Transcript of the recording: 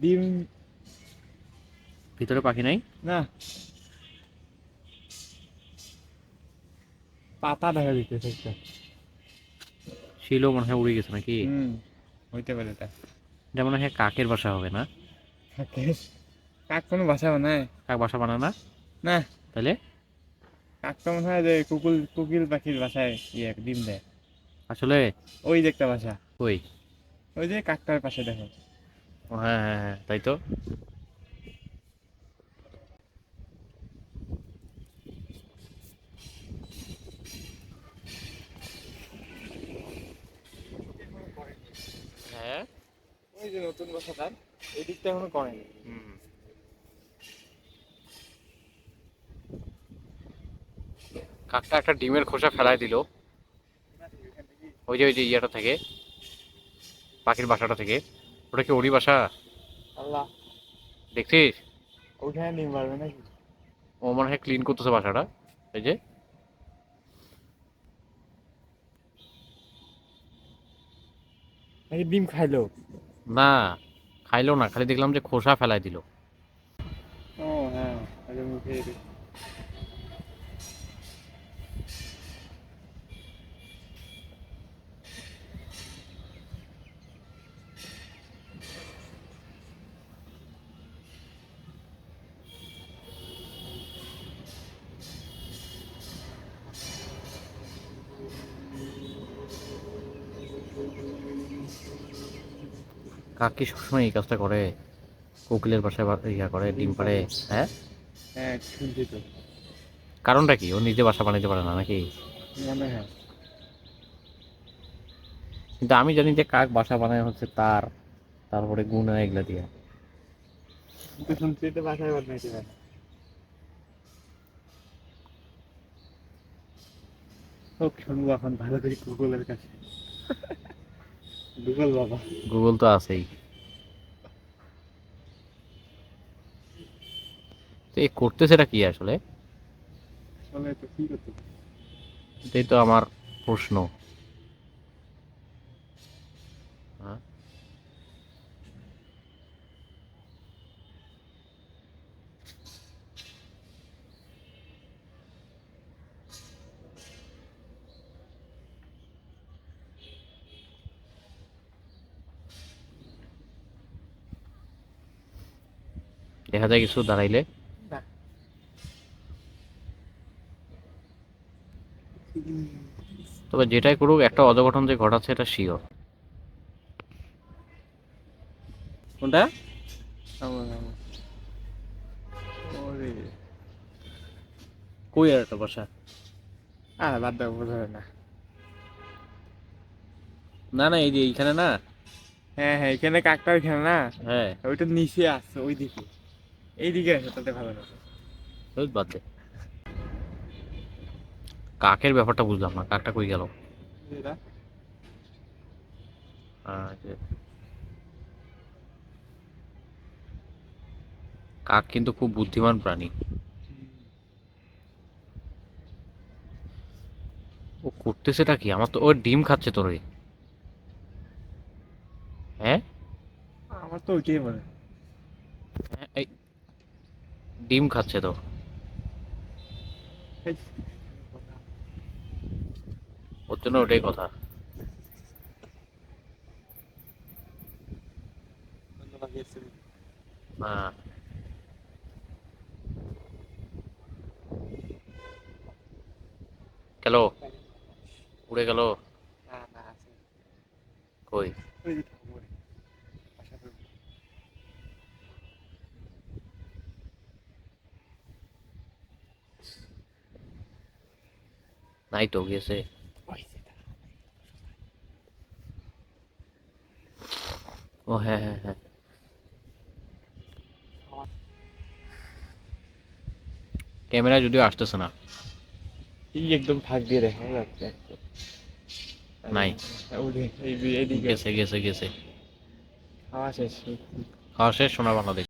ডিম। ভিতরে পাখি নাই? না। পাতা দেখা দিতেছে একটা। শিলও মনে হয় উড়ে গেছে নাকি? হইতে পারে এটা এটা মনে হয় কাকের বাসা হবে না? কাকের? কাক কোনো বাসা বানায়? কাক বাসা বানায় না? না। তাহলে? কাক তো মনে হয় যে কুকুল কুকিল পাখির বাসায় ইয়ে ডিম দেয়। আসলে? ওই যে একটা বাসা। ওই? ওই যে কাকটার পাশে দেখো। হ্যাঁ হ্যাঁ হ্যাঁ তাই তো? হ্যাঁ? ওই যে নতুন বাসাটার এই দিকটা এখনও করেনি। হুম। কাকটা একটা ডিমের খোসা ফেলায় দিল। ওই যে ওই যে ইয়েটা থেকে পাখির বাসাটা থেকে। ওটা কি ওরই বাসা? আল্লাহ। দেখছিস? ওখানে ডিম পারবে নাকি? ও মনে হয় ক্লিন করতেছে বাসাটা। এই যে। নাকি ডিম খাইলো? না খাইলো না খালি দেখলাম যে খোসা ফেলায় দিল। ও হ্যাঁ মুখে। কাক কি সবসময় এই কাজটা করে। কোকিলের বাসায় ইয়া করে ডিম পারে হ্যাঁ? হ্যাঁ শুনছি তো। কারণটা কি? ও নিজে বাসা বানাইতে পারে না নাকি? মনে হয়। কিন্তু আমি জানি যে কাক বাসা বানায় হচ্ছে তার তারপরে গুণা এগুলা দিয়া। কিন্তু শুনছি তো বাসায় বানাইতে পারে। হোক শুনব এখন ভালো করে গুগলের কাছে। গুগল বাবা। গুগল তো আছেই। তো এই করতেছেটা কি আসলে? এটাই তো আমার প্রশ্ন হ্যাঁ? দেখা যায় কিছু দাঁড়াইলে। তবে যেটাই করুক একটা অঘটন যে ঘটাচ্ছে এটা শিওর কোনটা? কই আর একটা বাসা? আর বাদ দাও বোঝা যায় না। না না এই যে এইখানে না? হ্যাঁ হ্যাঁ এখানে কাকটা ওইখানে না? হ্যাঁ। ওইটা নিচে আসছে ওই দিকে এই দিকে আসে তাতে ভালো বাদ দে। কাকের ব্যাপারটা বুঝলাম না কাকটা কই গেল? কাক কিন্তু খুব বুদ্ধিমান প্রাণী। ও করতেছেটা কি? আমার তো ওর ডিম খাচ্ছে তোর হ্যাঁ? আমার তো ওইটাই মনে হয়। ডিম খাচ্ছে তো। ওর জন্য ওটাই কথা। হ্যাঁ। গেল? উড়ে গেল? না আছে। কই ওই যে ঠাকুর পাশাপাশি নাই তো গেছে। ও হ্যাঁ হ্যাঁ হ্যাঁ ক্যামেরা যদিও আসতেছে না এই একদম ফাঁক দিয়ে দেখা যাচ্ছে। নাই। গেছে গেছে গেছে খাওয়া শেষ খাওয়া শেষ সোনা বাংলাদেশ